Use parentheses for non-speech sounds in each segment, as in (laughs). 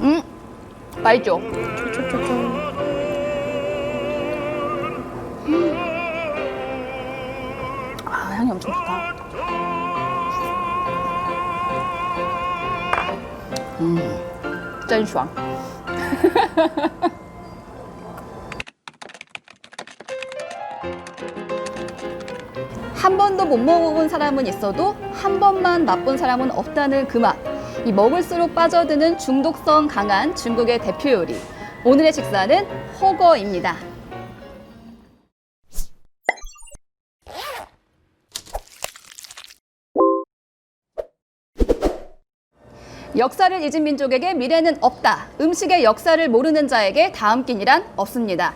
음, 맛있죠? 아, 향이 엄청 좋다. 음, 真爽. (laughs) 한 번도 못 먹어본 사람은 있어도 한 번만 맛본 사람은 없다는 그 맛. 이 먹을수록 빠져드는 중독성 강한 중국의 대표 요리. 오늘의 식사는 허거입니다. 역사를 잊은 민족에게 미래는 없다. 음식의 역사를 모르는 자에게 다음 끼니란 없습니다.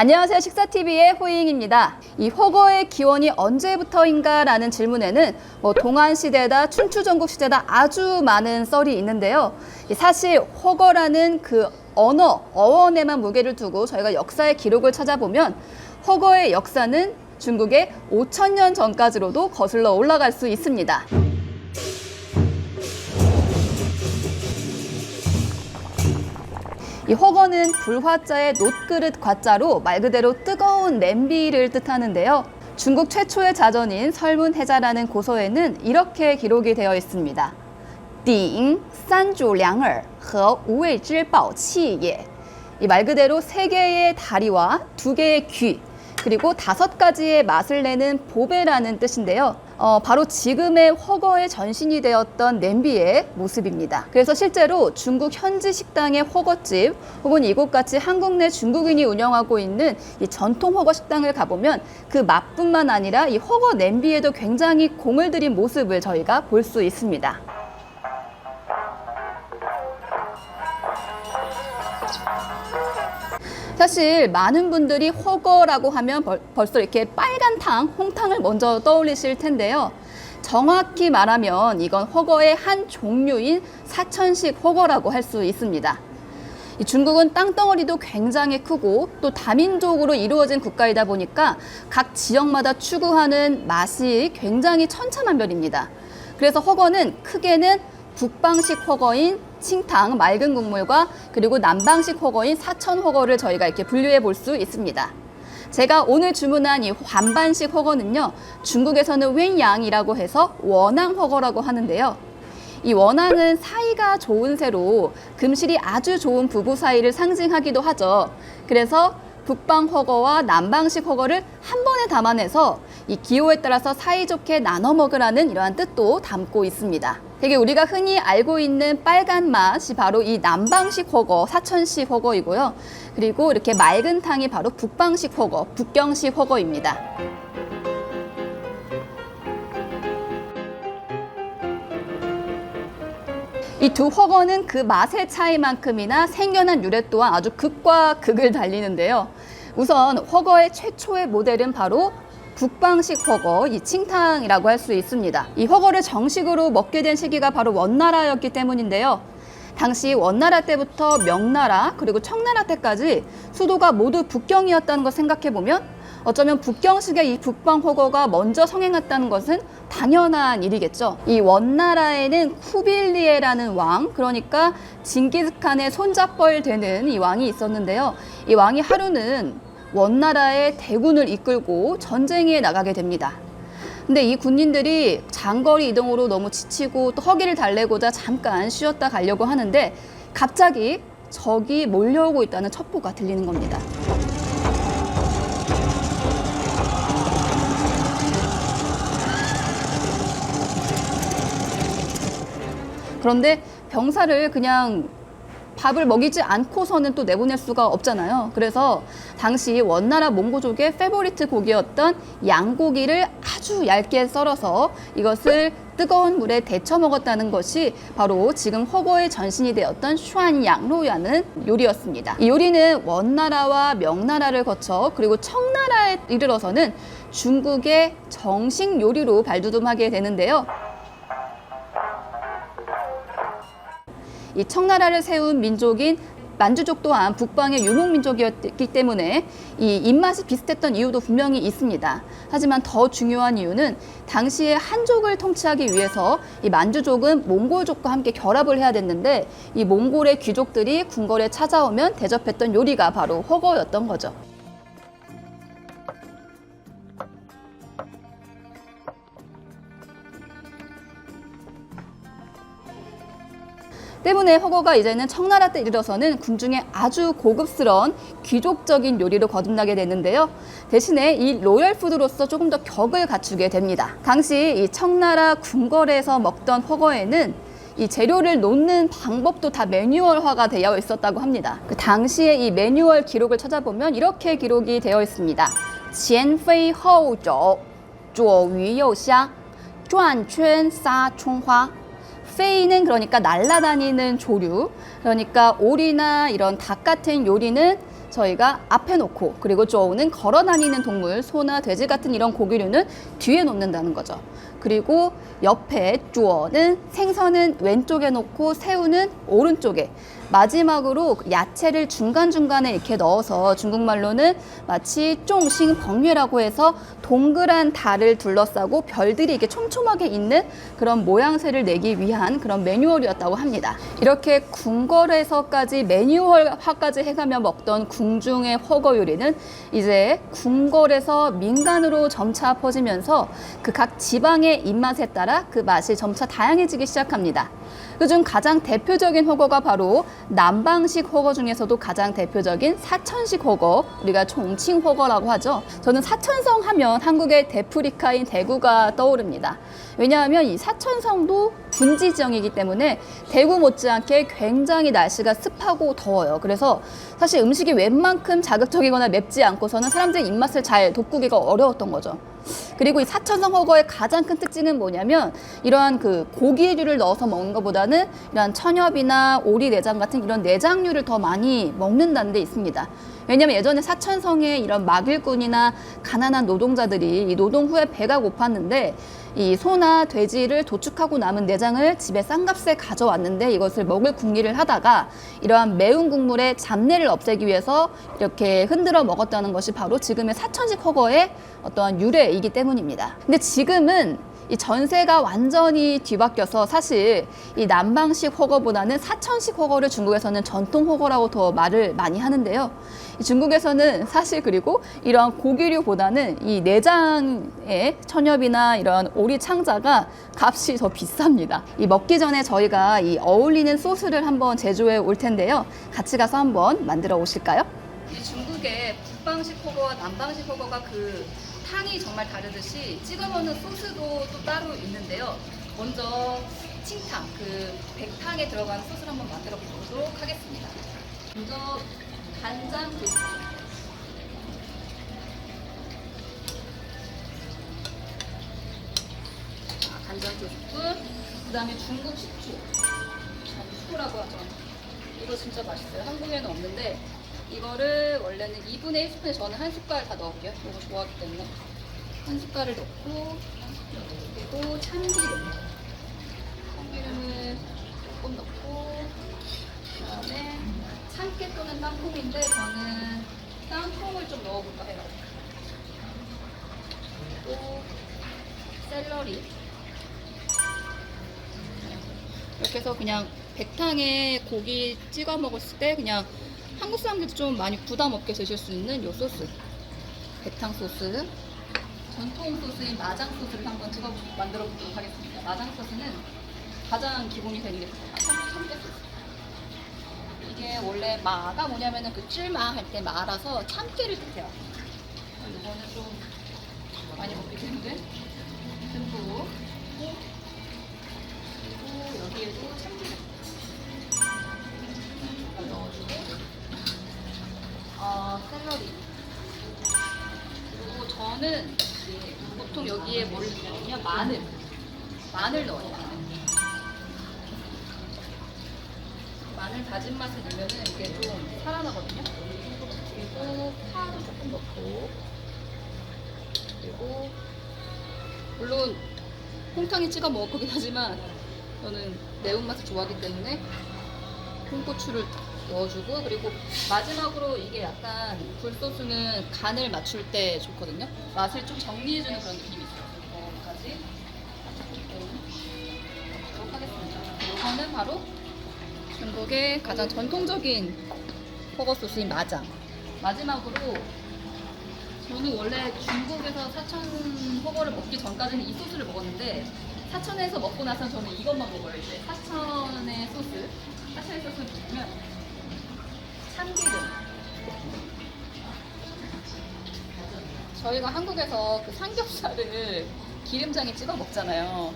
안녕하세요. 식사TV의 호잉입니다. 이 허거의 기원이 언제부터인가 라는 질문에는 뭐 동안시대다, 춘추전국 시대다 아주 많은 썰이 있는데요. 이 사실 허거라는 그 언어, 어원에만 무게를 두고 저희가 역사의 기록을 찾아보면 허거의 역사는 중국의 5천년 전까지로도 거슬러 올라갈 수 있습니다. 이 허거는 불화자의 놋그릇 과자로 말 그대로 뜨거운 냄비를 뜻하는데요. 중국 최초의 자전인 설문해자라는 고서에는 이렇게 기록이 되어 있습니다. 鼎三主两耳和无味之宝器也. 이 말 그대로 세 개의 다리와 두 개의 귀 그리고 다섯 가지의 맛을 내는 보배라는 뜻인데요. 어, 바로 지금의 허거의 전신이 되었던 냄비의 모습입니다. 그래서 실제로 중국 현지 식당의 허거집 혹은 이곳같이 한국 내 중국인이 운영하고 있는 이 전통 허거 식당을 가보면 그 맛뿐만 아니라 이 허거 냄비에도 굉장히 공을 들인 모습을 저희가 볼 수 있습니다. 사실 많은 분들이 허거라고 하면 벌, 벌써 이렇게 빨간 탕, 홍탕을 먼저 떠올리실 텐데요. 정확히 말하면 이건 허거의 한 종류인 사천식 허거라고 할 수 있습니다. 이 중국은 땅덩어리도 굉장히 크고 또 다민족으로 이루어진 국가이다 보니까 각 지역마다 추구하는 맛이 굉장히 천차만별입니다. 그래서 허거는 크게는 북방식 허거인 칭탕 맑은 국물과 그리고 남방식 허거인 사천 허거를 저희가 이렇게 분류해 볼 수 있습니다. 제가 오늘 주문한 이 반반식 허거는요, 중국에서는 웬양이라고 해서 원앙 허거라고 하는데요. 이 원앙은 사이가 좋은 새로 금실이 아주 좋은 부부 사이를 상징하기도 하죠. 그래서 북방 허거와 남방식 허거를 한 번에 담아내서 이 기호에 따라서 사이좋게 나눠 먹으라는 이러한 뜻도 담고 있습니다. 되게 우리가 흔히 알고 있는 빨간 맛이 바로 이 남방식 허거, 사천식 허거이고요. 그리고 이렇게 맑은 탕이 바로 북방식 허거, 북경식 허거입니다. 이 두 허거는 그 맛의 차이만큼이나 생겨난 유래 또한 아주 극과 극을 달리는데요. 우선 허거의 최초의 모델은 바로 북방식 허거, 이 칭탕이라고 할 수 있습니다. 이 허거를 정식으로 먹게 된 시기가 바로 원나라였기 때문인데요. 당시 원나라 때부터 명나라 그리고 청나라 때까지 수도가 모두 북경이었다는 걸 생각해 보면 어쩌면 북경식의 이 북방 허거가 먼저 성행했다는 것은 당연한 일이겠죠. 이 원나라에는 쿠빌리에라는 왕, 그러니까 징기스칸의 손잡벌 되는 이 왕이 있었는데요. 이 왕이 하루는 원나라의 대군을 이끌고 전쟁에 나가게 됩니다. 근데 이 군인들이 장거리 이동으로 너무 지치고 또 허기를 달래고자 잠깐 쉬었다 가려고 하는데 갑자기 적이 몰려오고 있다는 첩보가 들리는 겁니다. 그런데 병사를 그냥 밥을 먹이지 않고서는 또 내보낼 수가 없잖아요. 그래서 당시 원나라 몽고족의 페보리트 고기였던 양고기를 아주 얇게 썰어서 이것을 뜨거운 물에 데쳐 먹었다는 것이 바로 지금 허거의 전신이 되었던 슈안 양로야는 요리였습니다. 이 요리는 원나라와 명나라를 거쳐 그리고 청나라에 이르러서는 중국의 정식 요리로 발돋움하게 되는데요. 이 청나라를 세운 민족인 만주족 또한 북방의 유목민족이었기 때문에 이 입맛이 비슷했던 이유도 분명히 있습니다. 하지만 더 중요한 이유는 당시에 한족을 통치하기 위해서 이 만주족은 몽골족과 함께 결합을 해야 됐는데 이 몽골의 귀족들이 궁궐에 찾아오면 대접했던 요리가 바로 허거였던 거죠. 때문에 허거가 이제는 청나라 때 이르러서는 궁중에 아주 고급스러운 귀족적인 요리로 거듭나게 되는데요. 대신에 이 로열 푸드로서 조금 더 격을 갖추게 됩니다. 당시 이 청나라 궁궐에서 먹던 허거에는 이 재료를 놓는 방법도 다 매뉴얼화가 되어 있었다고 합니다. 그 당시에 이 매뉴얼 기록을 찾아보면 이렇게 기록이 되어 있습니다. 前飞后走,左鱼右香,转圈撒葱花. 페이는 그러니까 날아다니는 조류. 그러니까 오리나 이런 닭 같은 요리는 저희가 앞에 놓고 그리고 쪼우는 걸어 다니는 동물, 소나 돼지 같은 이런 고기류는 뒤에 놓는다는 거죠. 그리고 옆에 쪼어는 생선은 왼쪽에 놓고 새우는 오른쪽에 마지막으로 야채를 중간중간에 이렇게 넣어서 중국말로는 마치 쫑싱 벙뇌라고 해서 동그란 달을 둘러싸고 별들이 이렇게 촘촘하게 있는 그런 모양새를 내기 위한 그런 매뉴얼이었다고 합니다. 이렇게 궁궐에서까지 매뉴얼화까지 해가며 먹던 궁중의 허거 요리는 이제 궁궐에서 민간으로 점차 퍼지면서 그 각 지방의 입맛에 따라 그 맛이 점차 다양해지기 시작합니다. 그중 가장 대표적인 허거가 바로 남방식 허거 중에서도 가장 대표적인 사천식 허거, 우리가 종칭 허거라고 하죠. 저는 사천성 하면 한국의 대프리카인 대구가 떠오릅니다. 왜냐하면 이 사천성도 분지 지형이기 때문에 대구 못지않게 굉장히 날씨가 습하고 더워요. 그래서 사실 음식이 웬만큼 자극적이거나 맵지 않고서는 사람들의 입맛을 잘 돋구기가 어려웠던 거죠. 그리고 이 사천성 허거의 가장 큰 특징은 뭐냐면 이러한 그 고기류를 넣어서 먹는 것보다는 이러한 천엽이나 오리 내장 같은 이런 내장류를 더 많이 먹는다는 데 있습니다. 왜냐면 예전에 사천성에 이런 막일꾼이나 가난한 노동자들이 이 노동 후에 배가 고팠는데 이 소나 돼지를 도축하고 남은 내장을 집에 싼값에 가져왔는데 이것을 먹을 궁리를 하다가 이러한 매운 국물의 잡내를 없애기 위해서 이렇게 흔들어 먹었다는 것이 바로 지금의 사천식 허거의 어떠한 유래이기 때문입니다. 근데 지금은 이 전세가 완전히 뒤바뀌어서 사실 이 남방식 허거보다는 사천식 허거를 중국에서는 전통 허거라고 더 말을 많이 하는데요. 이 중국에서는 사실 그리고 이러한 고기류보다는 이 내장의 천엽이나 이런 오리 창자가 값이 더 비쌉니다. 이 먹기 전에 저희가 이 어울리는 소스를 한번 제조해 올 텐데요. 같이 가서 한번 만들어 오실까요? 이 중국의 북방식 허거와 남방식 허거가 그 탕이 정말 다르듯이 찍어 먹는 소스도 또 따로 있는데요. 먼저 칭탕, 그 백탕에 들어가는 소스를 한번 만들어 보도록 하겠습니다. 먼저 간장 두 스푼. 자, 간장 두 스푼. 그 다음에 중국 식초. 식초라고 하죠. 이거 진짜 맛있어요. 한국에는 없는데 이거를 원래는 2분의 1스푼에 저는 한 숟갈 다 넣을게요. 이거 좋아하기 때문에 한 숟갈을 넣고 그리고 참기름. 참기름을 조금 넣고 그다음에 참깨 또는 땅콩인데 저는 땅콩을 좀 넣어볼까 해요. 그리고 샐러리. 이렇게 해서 그냥 백탕에 고기 찍어 먹었을 때 그냥 한국 사람들도 좀 많이 부담 없게 드실 수 있는 요 소스. 백탕 소스. 전통 소스인 마장 소스를 한번 찍어 만들어 보도록 하겠습니다. 마장 소스는 가장 기본이 되는 게 참- 참깨 소스. 이게 원래 마가 뭐냐면은 그 찔마 할 때 마라서 참깨를 드세요. 이거는 좀 많이 먹기 때문에 듬뿍 그리고 여기에도 참기름 넣어주고 어, 샐러리 그리고 저는 보통 여기에 뭘 넣냐면 마늘. 마늘 넣어요. 마늘 다진 맛을 넣으면 이게 좀 살아나거든요. 그리고 파도 조금 넣고 그리고 물론 홍탕에 찍어 먹을 거긴 하지만 저는 매운맛을 좋아하기 때문에 홍고추를 넣어주고 그리고 마지막으로 이게 약간 굴소스는 간을 맞출 때 좋거든요. 맛을 좀 정리해주는 그런 느낌이 있어요. 이거까지 넣도록 하겠습니다. 이거는 바로 중국의 가장 전통적인 허거 소스인 마장. 마지막으로 저는 원래 중국에서 사천 허거를 먹기 전까지는 이 소스를 먹었는데 사천에서 먹고 나서 저는 이것만 먹어요. 이제 사천의 소스. 사천의 소스를 보면 저희가 한국에서 그 삼겹살을 기름장에 찍어 먹잖아요.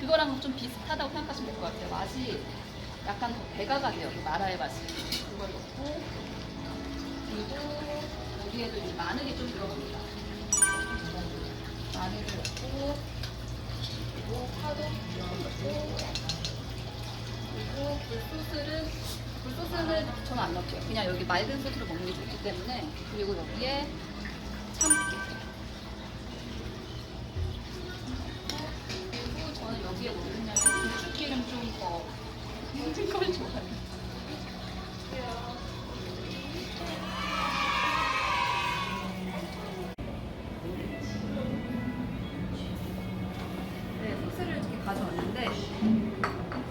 그거랑 좀 비슷하다고 생각하시면 될 것 같아요. 맛이 약간 더 배가 가네요. 이 마라의 맛이. 그걸 넣고 그리고 여기에도 이제 마늘이 좀 들어갑니다. 마늘을 넣고 그리고 파도 넣고 그리고 굴소스를 굴소스는 저는 안 넣을게요. 그냥 여기 맑은 소스로 먹는 게 좋기 때문에 그리고 여기에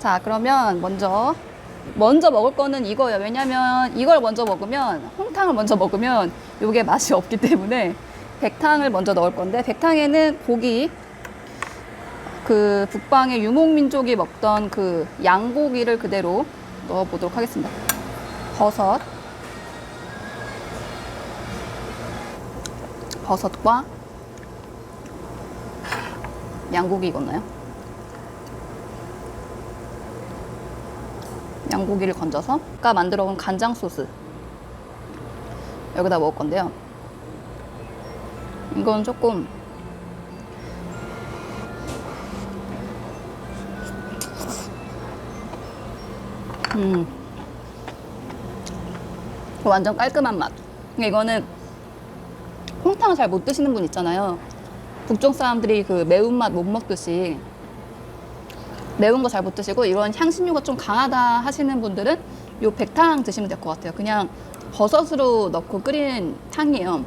자 그러면 먼저 먼저 먹을 거는 이거예요. 왜냐면 이걸 먼저 먹으면 홍탕을 먼저 먹으면 이게 맛이 없기 때문에 백탕을 먼저 넣을 건데 백탕에는 고기 그 북방의 유목민족이 먹던 그 양고기를 그대로 넣어 보도록 하겠습니다. 버섯. 버섯과 양고기 익었나요? 양고기를 건져서 아까 만들어 온 간장 소스 여기다 먹을 건데요. 이건 조금 음 완전 깔끔한 맛. 이거는 홍탕을 잘 못 드시는 분 있잖아요. 북쪽 사람들이 그 매운맛 못 먹듯이 매운 거 잘 못 드시고 이런 향신료가 좀 강하다 하시는 분들은 요 백탕 드시면 될 것 같아요. 그냥 버섯으로 넣고 끓인 탕이에요.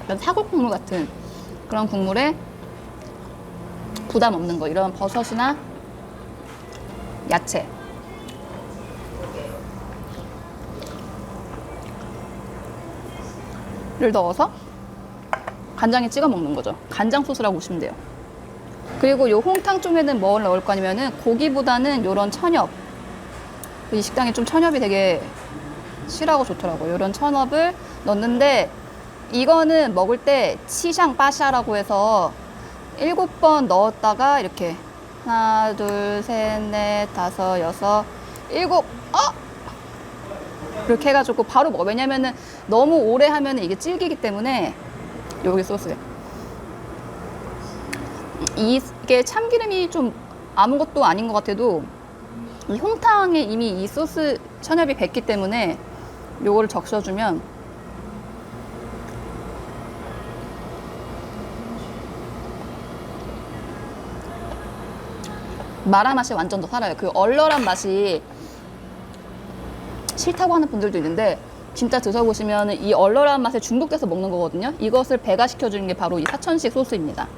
약간 사골 국물 같은 그런 국물에 부담 없는 거 이런 버섯이나 야채 를 넣어서 간장에 찍어 먹는 거죠. 간장 소스라고 보시면 돼요. 그리고 요 홍탕 쪽에는 뭘 넣을 거냐면은 고기보다는 요런 천엽. 이 식당에 좀 천엽이 되게 실하고 좋더라고요. 요런 천엽을 넣는데 이거는 먹을 때 치샹 빠샤라고 해서 일곱 번 넣었다가 이렇게 하나, 둘, 셋, 넷, 다섯, 여섯, 일곱, 어? 이렇게 해가지고 바로 먹어. 왜냐면은 너무 오래 하면 이게 질기기 때문에 여기 소스. 이게 참기름이 좀 아무것도 아닌 것 같아도 이 홍탕에 이미 이 소스 천엽이 뱄기 때문에 요거를 적셔주면 마라 맛이 완전 더 살아요. 그 얼얼한 맛이 싫다고 하는 분들도 있는데 진짜 드셔보시면 이 얼얼한 맛에 중독돼서 먹는 거거든요. 이것을 배가시켜주는 게 바로 이 사천식 소스입니다.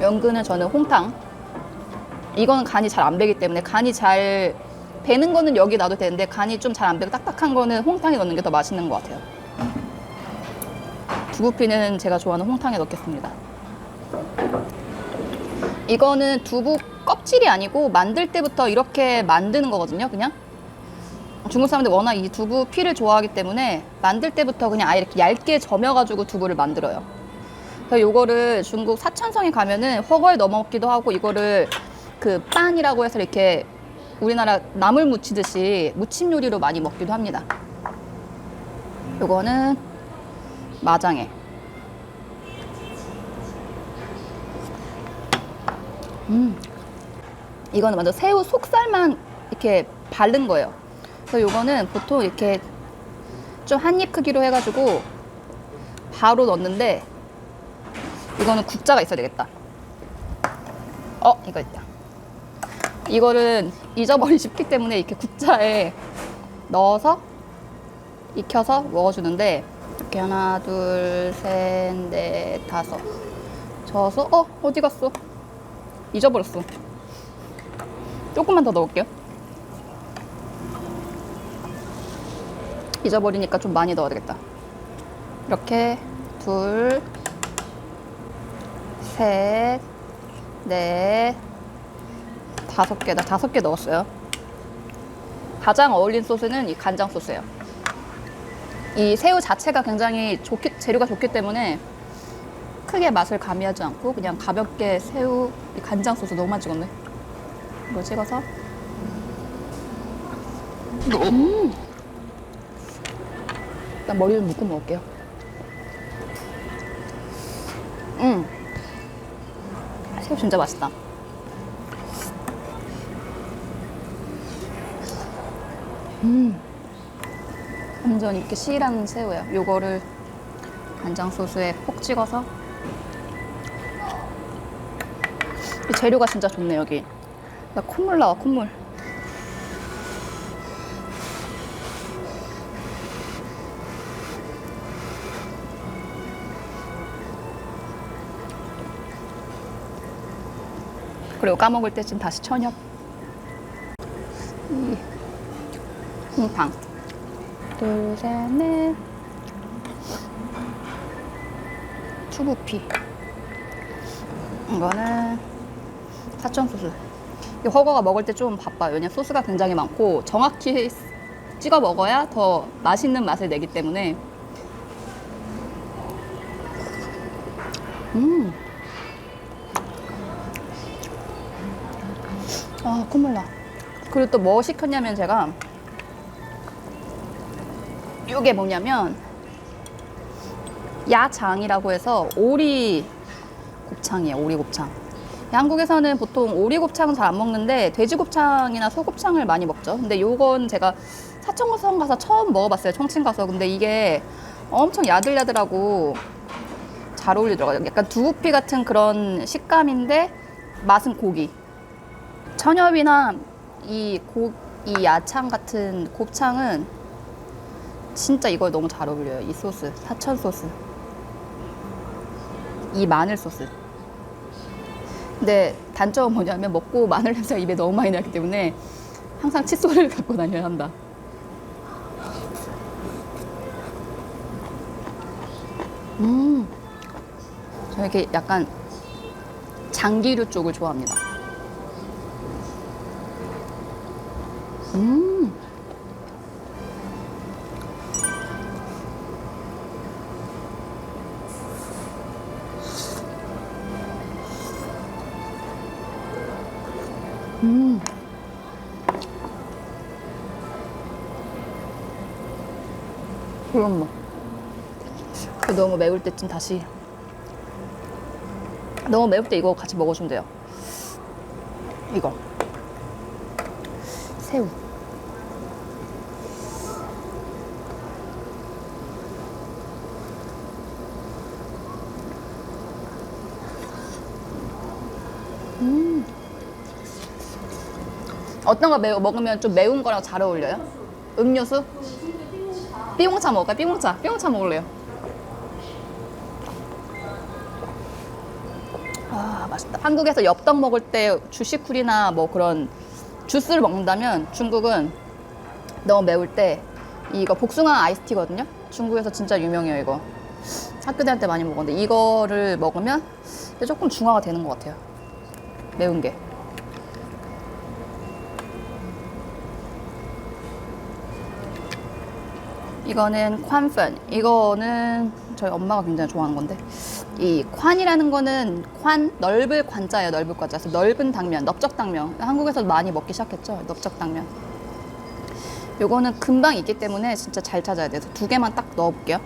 연근은 저는 홍탕. 이거는 간이 잘 안 배기 때문에 간이 잘 배는 거는 여기 놔도 되는데 간이 좀 잘 안 배고 딱딱한 거는 홍탕에 넣는 게 더 맛있는 것 같아요. 두부피는 제가 좋아하는 홍탕에 넣겠습니다. 이거는 두부 껍질이 아니고 만들 때부터 이렇게 만드는 거거든요, 그냥. 중국 사람들 워낙 이 두부 피를 좋아하기 때문에 만들 때부터 그냥 아예 이렇게 얇게 저며가지고 두부를 만들어요. 그래서 요거를 중국 사천성에 가면은 허거에 넣어 먹기도 하고 이거를 그 빤이라고 해서 이렇게 우리나라 나물 무치듯이 무침 요리로 많이 먹기도 합니다. 요거는 마장에. 음. 이거는 완전 새우 속살만 이렇게 바른 거예요. 그래서 요거는 보통 이렇게 좀 한 입 크기로 해가지고 바로 넣는데 이거는 국자가 있어야 되겠다. 어, 이거 있다. 이거는 잊어버리기 쉽기 때문에 이렇게 국자에 넣어서 익혀서 먹어주는데 이렇게 하나 둘 셋 넷 다섯. 저어서 어 어디 갔어? 잊어버렸어. 조금만 더 넣을게요. 잊어버리니까 좀 많이 넣어야 되겠다. 이렇게 둘 셋, 넷, 다섯 개, 나 다섯 개 넣었어요. 가장 어울린 소스는 이 간장 소스예요. 이 새우 자체가 굉장히 좋기, 재료가 좋기 때문에 크게 맛을 가미하지 않고 그냥 가볍게 새우 이 간장 소스 너무 많이 찍었네. 이걸 찍어서 음. 일단 머리를 묶고 먹을게요. 진짜 맛있다. 음. 완전 이렇게 실한 새우예요. 요거를 간장 소스에 콕 찍어서. 이 재료가 진짜 좋네 여기. 나 콧물 나와 콧물. 그리고 까먹을 때쯤 다시 천엽. 이 셋, 넷. 추부피. 이거는 사천 소스. 이 허거가 먹을 때 좀 바빠요. 왜냐면 소스가 굉장히 많고 정확히 찍어 먹어야 더 맛있는 맛을 내기 때문에. 음. 콧물 나. 그리고 또 뭐 시켰냐면 제가 이게 뭐냐면 야장이라고 해서 오리 곱창이에요. 오리 곱창. 한국에서는 보통 오리 곱창은 잘 안 먹는데 돼지 곱창이나 소 곱창을 많이 먹죠. 근데 요건 제가 사천고성 가서 처음 먹어봤어요. 청칭 가서. 근데 이게 엄청 야들야들하고 잘 어울리더라고요. 약간 두부피 같은 그런 식감인데 맛은 고기. 천엽이나 이 고, 이 야창 같은 곱창은 진짜 이거 너무 잘 어울려요. 이 소스, 사천 소스. 이 마늘 소스. 근데 단점은 뭐냐면 먹고 마늘 냄새가 입에 너무 많이 나기 때문에 항상 칫솔을 갖고 다녀야 한다. 음, 저 이렇게 약간 장기류 쪽을 좋아합니다. 음. 음. 그럼 뭐. 그 너무 매울 때쯤 다시. 너무 매울 때 이거 같이 먹어주면 돼요. 이거. 새우. 어떤 거 매우, 먹으면 좀 매운 거랑 잘 어울려요? 음료수? 삐용차 먹을까요? 삐용차. 삐용차 먹을래요. 아, 맛있다. 한국에서 엽떡 먹을 때 주시쿨이나 뭐 그런 주스를 먹는다면 중국은 너무 매울 때 이거 복숭아 아이스티거든요. 중국에서 진짜 유명해요, 이거. 학교 다닐 때 많이 먹었는데 이거를 먹으면 조금 중화가 되는 것 같아요. 매운 게. 이거는 콴펀. 이거는 저희 엄마가 굉장히 좋아하는 건데 이 콴이라는 거는 콴 넓을 관자예요. 넓을 관자. 그래서 넓은 당면, 넓적 당면. 한국에서 많이 먹기 시작했죠. 넓적 당면. 요거는 금방 익기 때문에 진짜 잘 찾아야 돼서 두 개만 딱 넣어볼게요.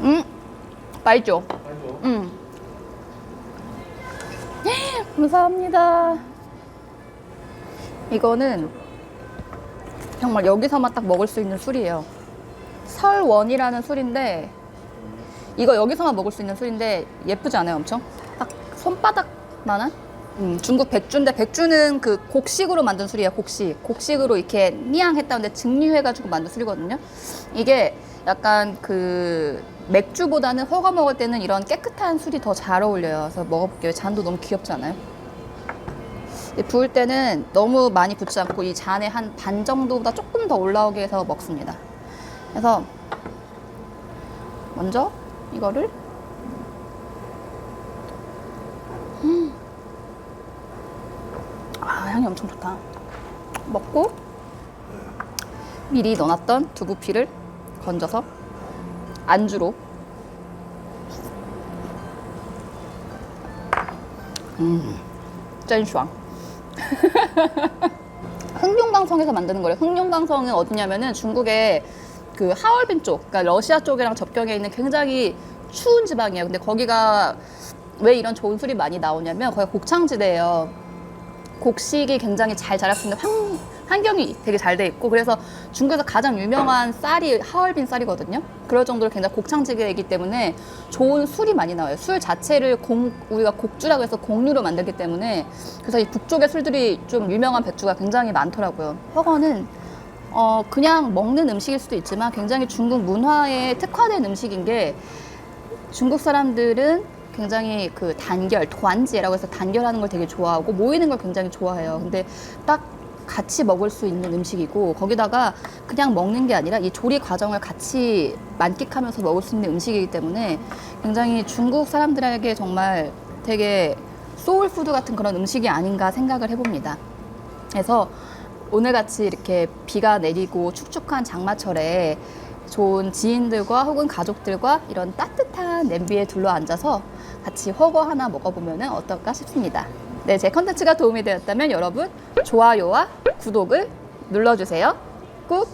음, 맛있죠? 음. 감사합니다. 이거는 정말 여기서만 딱 먹을 수 있는 술이에요. 설원이라는 술인데 이거 여기서만 먹을 수 있는 술인데 예쁘지 않아요, 엄청? 딱 손바닥만한? 음, 중국 백주인데 백주는 그 곡식으로 만든 술이에요, 곡식. 곡식으로 이렇게 니앙했다는데 증류해가지고 만든 술이거든요. 이게 약간 그 맥주보다는 허거 먹을 때는 이런 깨끗한 술이 더 잘 어울려요. 그래서 먹어볼게요. 잔도 너무? 이 부을 때는 너무 많이 붓지 않고 이 잔에 한 반 정도보다 조금 더 올라오게 해서 먹습니다. 그래서 먼저 이거를 음. 아 향이 엄청 좋다. 먹고 미리 넣어놨던 두부피를 건져서 안주로 음, 짠爽. (laughs) 흑룡강성에서 만드는 거래요. 흑룡강성은 어디냐면은 중국의 그 하얼빈 쪽, 그러니까 러시아 쪽이랑 접경에 있는 굉장히 추운 지방이에요. 근데 거기가 왜 이런 좋은 술이 많이 나오냐면 거기가 곡창지대예요. 곡식이 굉장히 잘수 있는 환, 환경이 되게 잘 돼 있고 그래서 중국에서 가장 유명한 쌀이 하얼빈 쌀이거든요. 그럴 정도로 굉장히 곡창지대이기 때문에 좋은 술이 많이 나와요. 술 자체를 공, 우리가 곡주라고 해서 곡류로 만들기 때문에 그래서 이 북쪽의 술들이 좀 유명한 백주가 굉장히 많더라고요. 허거는 어, 그냥 먹는 음식일 수도 있지만 굉장히 중국 문화에 특화된 음식인 게 중국 사람들은 굉장히 그 단결,团지라고 해서 단결하는 걸 되게 좋아하고 모이는 걸 굉장히 좋아해요. 근데 딱 같이 먹을 수 있는 음식이고 거기다가 그냥 먹는 게 아니라 이 조리 과정을 같이 만끽하면서 먹을 수 있는 음식이기 때문에 굉장히 중국 사람들에게 정말 되게 소울푸드 같은 그런 음식이 아닌가 생각을 해봅니다. 그래서 오늘 같이 이렇게 비가 내리고 축축한 장마철에 좋은 지인들과 혹은 가족들과 이런 따뜻한 냄비에 둘러 앉아서 같이 허거 하나 먹어보면 어떨까 싶습니다. 네, 제 컨텐츠가 도움이 되었다면 여러분 좋아요와 구독을 눌러주세요. 꾹